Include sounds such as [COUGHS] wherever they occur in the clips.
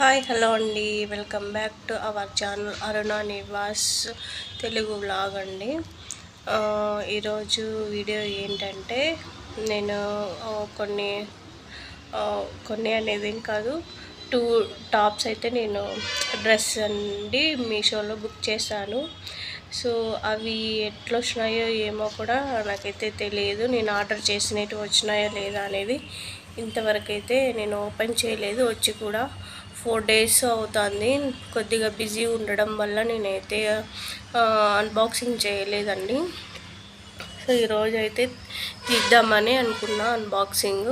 Hi hello అండి. Welcome back to our channel Aruna Nivas Telugu vlog అండి. ఈరోజు video ఏంటంటే నేను కొన్ని కొన్ని అనేది ఏం కాదు టూ టాప్స్ అయితే నేను డ్రెస్ అండి మీషోలో బుక్ చేశాను. సో అవి ఎట్లా వచ్చినాయో ఏమో కూడా నాకైతే తెలియదు. నేను ఆర్డర్ చేసినట్టు వచ్చినాయో లేదా అనేది ఇంతవరకు అయితే నేను ఓపెన్ చేయలేదు. వచ్చి కూడా ఫోర్ డేస్ అవుతుంది. కొద్దిగా బిజీ ఉండడం వల్ల నేనైతే అన్బాక్సింగ్ చేయలేదండి. సో ఈరోజు అయితే తీద్దామని అనుకున్నా అన్బాక్సింగ్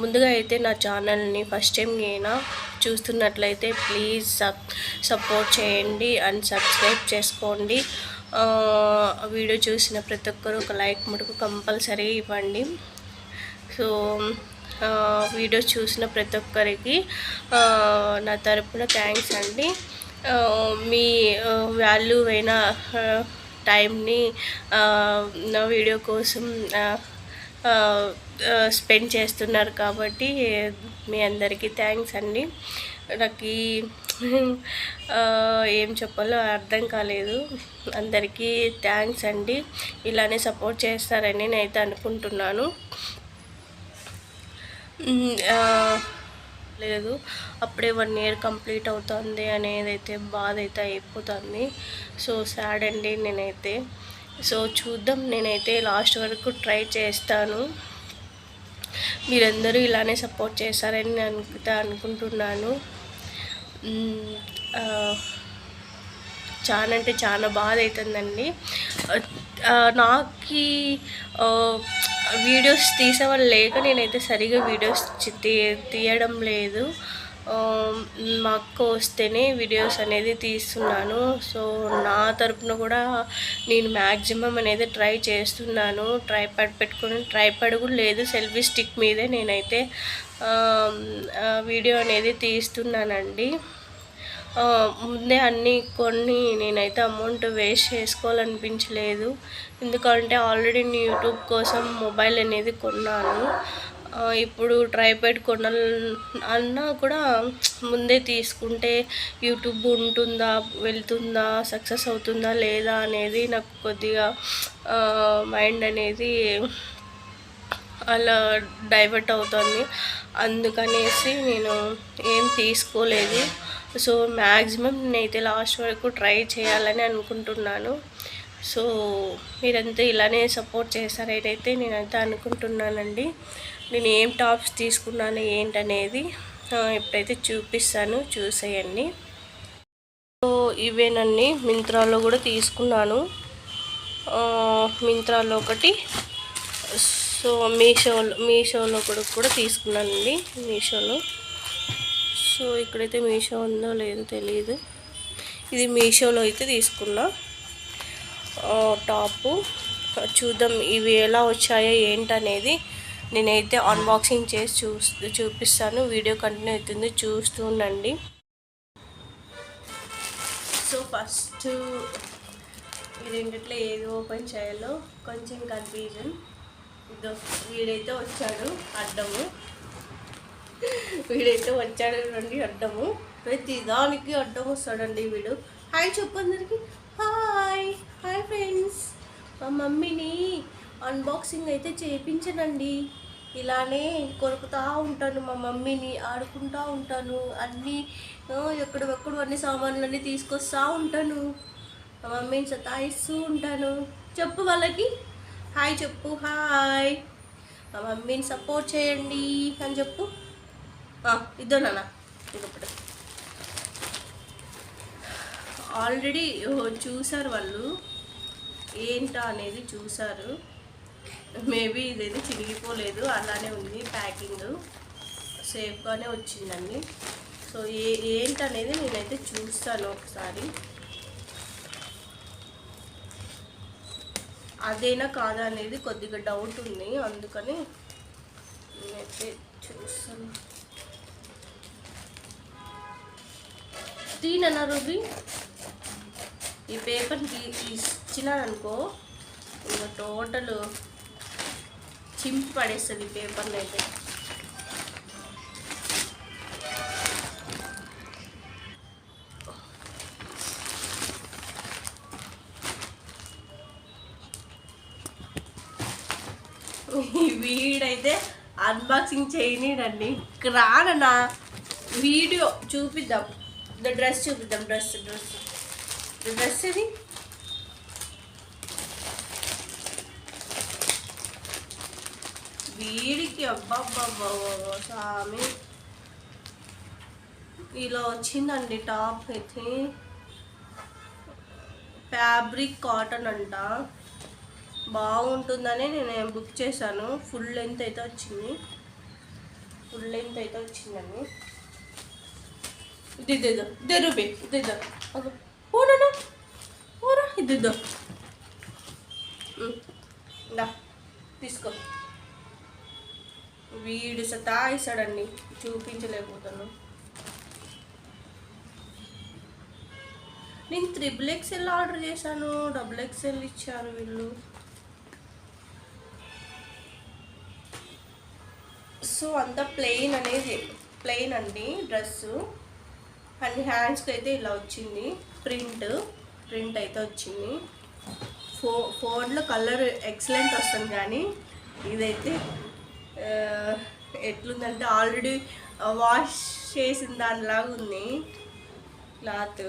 ముందుగా అయితే నా ఛానల్ని ఫస్ట్ టైం నేను చూస్తున్నట్లయితే ప్లీజ్ సబ్ సపోర్ట్ చేయండి అండ్ సబ్స్క్రైబ్ చేసుకోండి. వీడియో చూసిన ప్రతి ఒక్కరు ఒక లైక్ మటుకు కంపల్సరీ ఇవ్వండి. సో వీడియో చూసిన ప్రతి ఒక్కరికి నా తరపున థ్యాంక్స్ అండి. మీ వాల్యూ అయిన టైంని నా వీడియో కోసం స్పెండ్ చేస్తున్నారు కాబట్టి మీ అందరికీ థ్యాంక్స్ అండి. నాకు ఏం చెప్పాలో అర్థం కాలేదు. అందరికీ థ్యాంక్స్ అండి. ఇలానే సపోర్ట్ చేస్తారని నేనైతే అనుకుంటున్నాను. లేదు. అప్పుడే వన్ ఇయర్ కంప్లీట్ అవుతుంది అనేది అయితే బాధ అయితే అయిపోతుంది. సో సాడ్ అండి నేనైతే. సో చూద్దాం. నేనైతే లాస్ట్ వరకు ట్రై చేస్తాను. మీరందరూ ఇలానే సపోర్ట్ చేస్తారని నేను అనుకుంటున్నాను. చాలా అంటే చాలా బాధ అవుతుందండి నాకు వీడియోస్ తీసేవాళ్ళు లేక నేనైతే సరిగా వీడియోస్ తీయడం లేదు. మాకు మా అక్క వస్తేనే వీడియోస్ అనేది తీస్తున్నాను. సో నా తరపున కూడా నేను మ్యాక్సిమం అనేది ట్రై చేస్తున్నాను. ట్రైపాడ్ పెట్టుకుని ట్రైపాడ్ కూడా లేదు. సెల్ఫీ స్టిక్ మీదే నేనైతే వీడియో అనేది తీస్తున్నానండి. ముందే అన్నీ కొన్ని నేనైతే అమౌంట్ వేస్ట్ చేసుకోవాలనిపించలేదు. ఎందుకంటే ఆల్రెడీ నేను యూట్యూబ్ కోసం మొబైల్ అనేది కొన్నాను. ఇప్పుడు ట్రైపాడ్ కొన అన్నా కూడా ముందే తీసుకుంటే యూట్యూబ్ ఉంటుందా వెళ్తుందా సక్సెస్ అవుతుందా లేదా అనేది నాకు కొద్దిగా మైండ్ అనేది అలా డైవర్ట్ అవుతుంది. అందుకనేసి నేను ఏం తీసుకోలేదు. సో మ్యాక్సిమం నేనైతే లాస్ట్ వరకు ట్రై చేయాలని అనుకుంటున్నాను. సో మీరంతా ఇలానే సపోర్ట్ చేస్తారైతే నేనైతే అనుకుంటున్నానండి. నేను ఏం టాప్స్ తీసుకున్నాను ఏంటనేది ఎప్పుడైతే ఇప్పుడైతే చూపిస్తాను చూసేయండి. సో ఇవేనండి మింత్రాలో కూడా తీసుకున్నాను. మింత్రాలో ఒకటి సో మీషోలో మీషోలో కూడా కూడా తీసుకున్నానండి మీషోలో. సో ఇక్కడైతే మీషో ఉందో లేదో తెలియదు ఇది మీషోలో అయితే తీసుకున్నా. టాపు. చూద్దాం ఇవి ఎలా వచ్చాయో ఏంటనేది నేనైతే అన్బాక్సింగ్ చేసి చూ చూపిస్తాను. వీడియో కంటిన్యూ అవుతుంది. చూస్తూ ఉండండి. సో ఫస్ట్ ఈ రెండిట్లో ఏది ఓపెన్ చేయాలో కొంచెం కన్ఫ్యూజన్ ఇదో వీడైతే వచ్చాడు అడ్డము. వీడైతే వచ్చాడు రండి అడ్డము. ప్రతి దానికి అడ్డం వస్తాడండి వీడు. హాయ్ చెప్పు అందరికి. హాయ్. Hi friends. మా మమ్మీని అన్బాక్సింగ్ అయితే చేయించనండి ఇలానే కొరుకుతూ ఉంటాను మా మమ్మీని ఆడుకుంటూ ఉంటాను. అన్నీ ఎక్కడెక్కడు అన్ని సామాన్లన్నీ తీసుకొస్తూ ఉంటాను. మా మమ్మీని సతాయిస్తూ ఉంటాను. చెప్పు వాళ్ళకి. హాయ్ చెప్పు. హాయ్. మా మమ్మీని సపోర్ట్ చేయండి అని చెప్పు. ఇద్దో నాన్న. ఇంకొకటి ఆల్రెడీ చూసారు వాళ్ళు. ఏంటా అనేది చూసారు. మేబీ ఇదైతే చిరిగిపోలేదు అలానే ఉంది ప్యాకింగ్. సేఫ్గానే వచ్చిందండి. సో ఏ ఏంటనేది నేనైతే చూస్తాను ఒకసారి. అదేనా కాదా అనేది కొద్దిగా డౌట్ ఉంది. అందుకని నేనైతే చూస్తాను. సిక్స్టీన్ అన్న రూబీ ఈ పేపర్కి ఇచ్చినారనుకో ఇంకా టోటల్ చింపు పడేస్తుంది ఈ పేపర్ని అయితే. వీడైతే అన్బాక్సింగ్ చేయనిడండి రానన్నా వీడియో చూపిద్దాం. డ్రెస్ చూపిద్దాం డ్రెస్ డ్రెస్ డ్రెస్ ఇది వీడికి అబ్బాబ్బాబ్బా స్వామి. ఇలా వచ్చిందండి టాప్ అయితే. ఫ్యాబ్రిక్ కాటన్ అంట. బాగుంటుందని నేను బుక్ చేశాను. ఫుల్ లెంత్ అయితే వచ్చింది. ఫుల్ లెంత్ అయితే వచ్చిందండి. ఇది ఇద్దో ఓనా ఓరా ఇది ఇద్దో ఇందా తీసుకో. వీడు సతాయిస్తాడండి. చూపించలేకపోతాను నేను త్రిబుల్ ఎక్స్ఎల్ ఆర్డర్ చేశాను. డబుల్ ఎక్స్ఎల్ ఇచ్చారు వీళ్ళు. సో అంత ప్లెయిన్ అనేది ప్లెయిన్ అండి డ్రెస్సు. అండ్ హ్యాండ్స్కి అయితే ఇలా వచ్చింది. ప్రింట్ ప్రింట్ అయితే వచ్చింది. ఫో ఫోన్లో కలర్ ఎక్సలెంట్ వస్తుంది కానీ ఇదైతే ఎట్లుందంటే ఆల్రెడీ వాష్ చేసిన దానిలాగా ఉంది క్లాత్.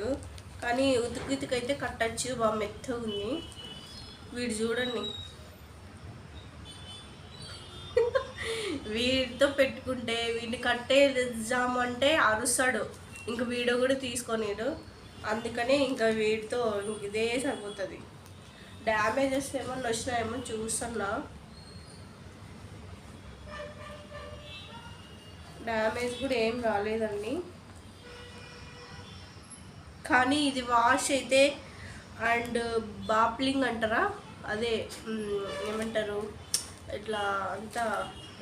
కానీ ఉతుకు ఉతుకు కట్టచ్చు బాగా మెత్తగా ఉంది. వీడు చూడండి. [LAUGHS] వీడితో పెట్టుకుంటే వీడిని కట్టేద్దామంటే అరుస్తాడు. ఇంక వీడియో కూడా తీసుకొనిడు. అందుకనే ఇంకా వీటితో ఇదే సరిపోతుంది. డ్యామేజెస్ ఏమన్నా వచ్చినాయేమో చూస్తున్నా. డ్యామేజ్ కూడా ఏం రాలేదండి. కానీ ఇది వాష్ అయితే అండ్ బాప్లింగ్ అంటారా? అదే ఏమంటారు? ఇట్లా అంతా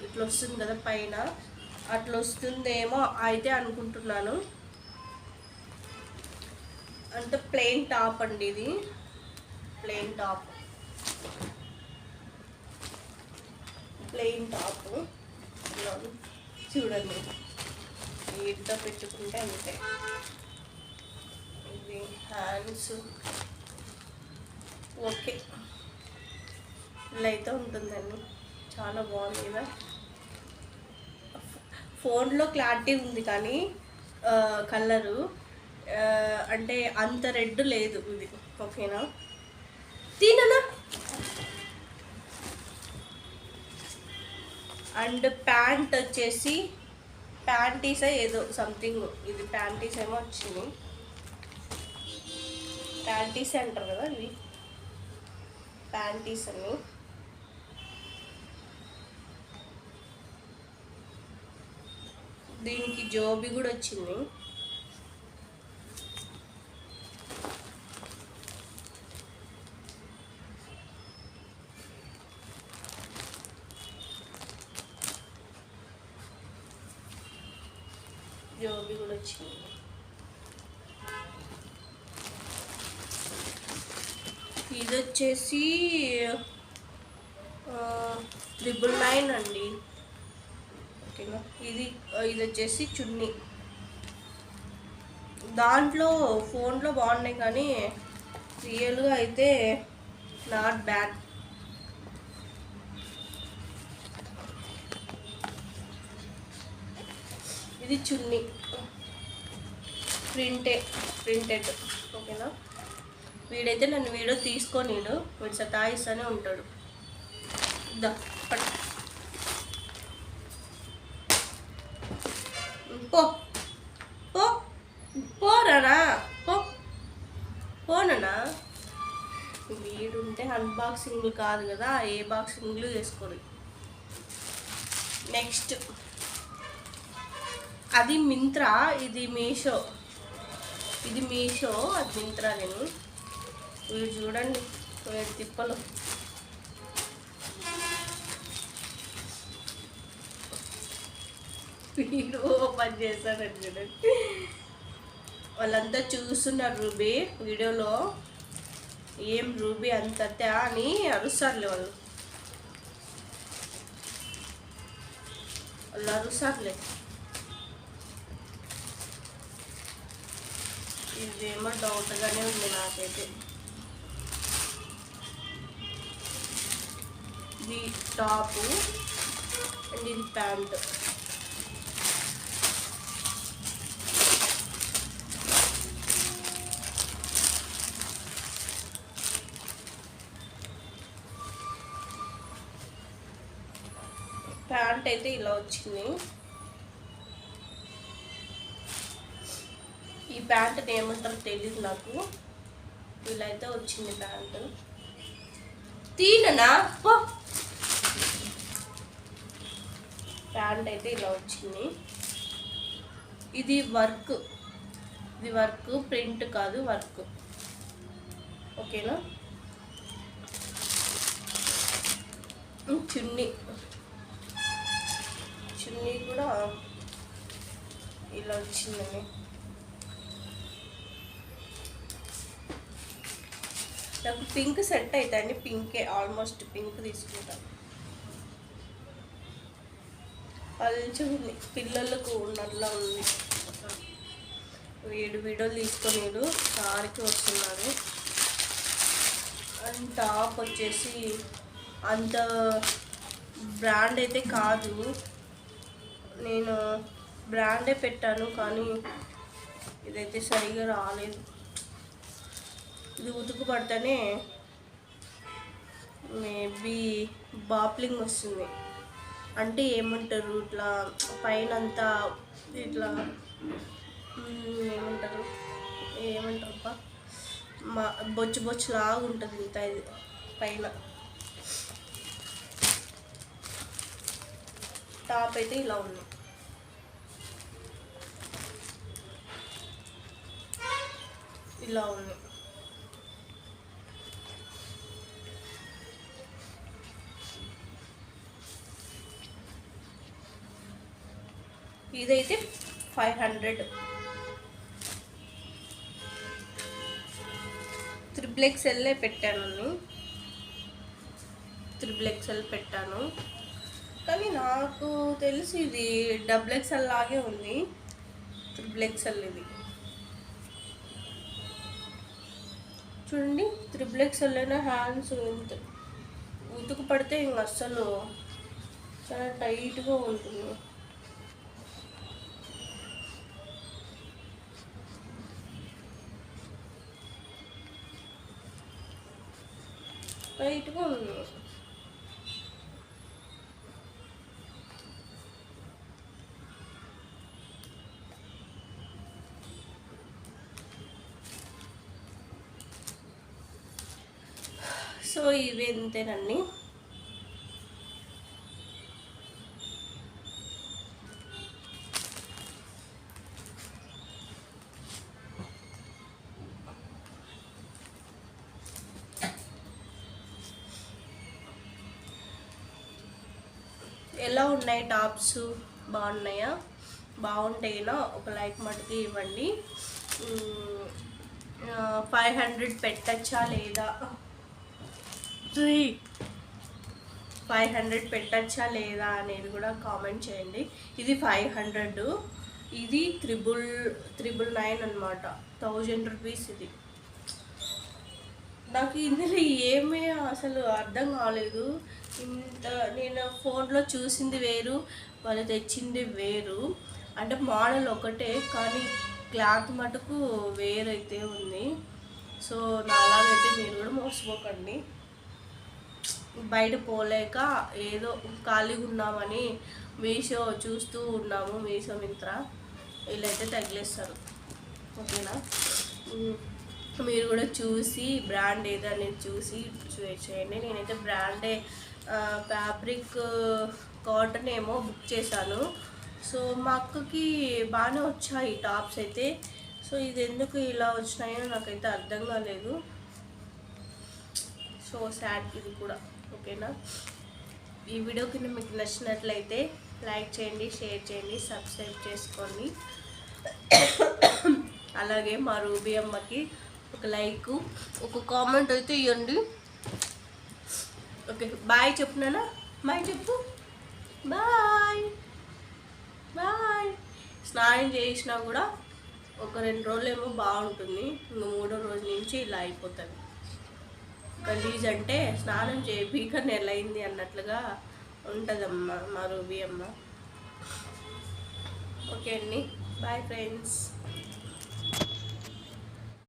ఇట్లా వస్తుంది కదా పైన. అట్లా వస్తుందేమో అయితే అనుకుంటున్నాను. అంటే ప్లెయిన్ టాప్ అండి ఇది. ప్లెయిన్ టాప్ ప్లెయిన్ టాప్ చూడండి. నీట్గా పెట్టుకుంటే అంతే. ఇది హ్యాండ్స్ ఓకే ఇలా అయితే ఉంటుందండి. చాలా బాగుంది కదా. ఫోన్లో క్లారిటీ ఉంది కానీ కలరు అంటే అంత రెడ్ లేదు ఇది. ఓకేనా? తిననా? అండ్ ప్యాంట్ వచ్చేసి ప్యాంటీసే ఏదో సంథింగ్. ఇది ప్యాంటీస్ ఏమో వచ్చింది. ప్యాంటీస్ అంటారు కదా ఇవి. ప్యాంటీస్ అని. దీనికి జోబి కూడా వచ్చింది జోబి కూడా వచ్చింది ఇది వచ్చేసి త్రిబుల్ నైన్ అండి. ఓకేనా? ఇది ఇది వచ్చేసి చున్నీ. దాంట్లో ఫోన్లో బాగున్నాయి కానీ రియల్గా అయితే నాట్ బ్యాడ్. ఇది చున్నీ. ప్రింటే ప్రింటెడ్. ఓకేనా? వీడైతే నన్ను వీడియో తీసుకోనీడు వీడు సతాయిస్తూనే ఉంటాడు. దా పో. పో. పోరానా? పో. పోనన్నా వీడుంటే అన్బాక్సింగ్లు కాదు కదా ఏ బాక్సింగ్లు చేసుకోరు నెక్స్ట్ అది మింత్రా ఇది మీషో. ఇది మీషో అది మింత్రా నేను. వీడు చూడండి వీడి తిప్పలు. వీడు ఓపెన్ చేశాడని చూడండి. వాళ్ళంతా చూస్తున్నారు రూబీ వీడియోలో. ఏం రూబీ అంతతే అని అరుస్తారులే వాళ్ళు. వాళ్ళు అరుస్తారులే ఇదేమో డౌట్గానే ఉంది నాకైతే. ఇది టాపు అండ్ ఇది ప్యాంట్. ప్యాంట్ అయితే ఇలా వచ్చింది. ఈ ప్యాంట్ ఏమంటారో తెలియదు నాకు. ఇలా అయితే వచ్చింది ప్యాంట్. తీననా పో ప్యాంట్ అయితే ఇలా వచ్చింది. ఇది వర్క్. ఇది వర్క్ ప్రింట్ కాదు వర్క్. ఓకేనా? చున్నీ. చున్నీ కూడా ఇలా వచ్చిందని నాకు పింక్ సెట్ అవుతాయండి పింకే ఆల్మోస్ట్ పింక్ తీసుకుంటాను. అది ఉంది పిల్లలకు ఉన్నట్లా ఉంది. వీడు వీడియోలు తీసుకొని సారికి వస్తున్నాడు. అండ్ టాప్ వచ్చేసి అంత బ్రాండ్ అయితే కాదు. నేను బ్రాండే పెట్టాను కానీ ఇదైతే సరిగా రాలేదు. ఇది ఉతుకు పడితేనే మేబీ బాప్లింగ్ వస్తుంది. అంటే ఏమంటారు ఇట్లా పైన అంతా ఇట్లా ఏమంటారు ఏమంటారు అబ్బా మా బొచ్చు బొచ్చు లాగా ఉంటుంది ఇంత ఇది పైన. టాప్ అయితే ఇలా ఉంది. ఇలా ఉంది. ఇదైతే ఫైవ్ హండ్రెడ్. త్రిబుల్ ఎక్స్ఎల్లే పెట్టాను త్రిబుల్ ఎక్స్ఎల్ పెట్టాను. కానీ నాకు తెలిసి ఇది డబుల్ ఎక్స్ఎల్ లాగే ఉంది. త్రిబుల్ ఎక్స్ఎల్ ఇది. చూడండి త్రిబుల్ ఎక్స్ఎల్ అయినా హ్యాండ్స్ ఉతుకు పడితే ఇంక అస్సలు చాలా టైట్గా ఉంటుంది. లైట్గా ఉంది. సో ఇవి ఎంతేనండి ఎలా ఉన్నాయి టాప్స్? బాగున్నాయా? బాగుంటేనా? ఒక లైక్ మటుకు ఇవ్వండి. ఫైవ్ హండ్రెడ్ పెట్టచ్చా లేదా? ఫైవ్ హండ్రెడ్ పెట్టచ్చా లేదా అనేది కూడా కామెంట్ చేయండి. ఇది ఫైవ్ హండ్రెడ్. ఇది త్రిబుల్ త్రిబుల్ నైన్ అనమాట థౌజండ్ రూపీస్ ఇది. నాకు ఇందులో ఏమీ అసలు అర్థం కాలేదు. ఇంత నేను ఫోన్లో చూసింది వేరు వాళ్ళు తెచ్చింది వేరు. అంటే మోడల్ ఒకటే కానీ క్లాత్ మటుకు వేరైతే ఉంది. సో నాలాగైతే మీరు కూడా మోసపోకండి. బయట పోలేక ఏదో ఖాళీగా ఉన్నామని మీషో చూస్తూ ఉన్నాము మీషో మింత్రా. వీళ్ళైతే తగిలేస్తారు. ఓకేనా? మీరు కూడా చూసి బ్రాండ్ ఏదనేది చూసి చేయండి. నేనైతే బ్రాండే ఫ్యాబ్రిక్ కాటన్ ఏమో బుక్ చేశాను. సో మా అక్కకి బాగానే వచ్చాయి టాప్స్ అయితే. సో ఇది ఎందుకు ఇలా వచ్చినాయో నాకైతే అర్థం కాలేదు. సో సాడ్ ఇది కూడా ఓకేనా? ఈ వీడియో కింద మీకు నచ్చినట్లయితే లైక్ చేయండి షేర్ చేయండి సబ్స్క్రైబ్ చేసుకోండి. [COUGHS] అలాగే మా రూబీ అమ్మకి ఒక లైక్ ఒక కామెంట్ అయితే ఇవ్వండి ఓకే బాయ్ చెప్తున్నానా బాయ్ చెప్పు. బాయ్ బాయ్ స్నానం చేసినా కూడా ఒక రెండు రోజులు ఏమో బాగుంటుంది. ఇంకా మూడో రోజు నుంచి ఇలా అయిపోతుంది. గలీజ్ అంటే స్నానం చేపీక నెలైంది అన్నట్లుగా ఉంటుందమ్మా మా రూబీ అమ్మ. ఓకే అండి. Bye friends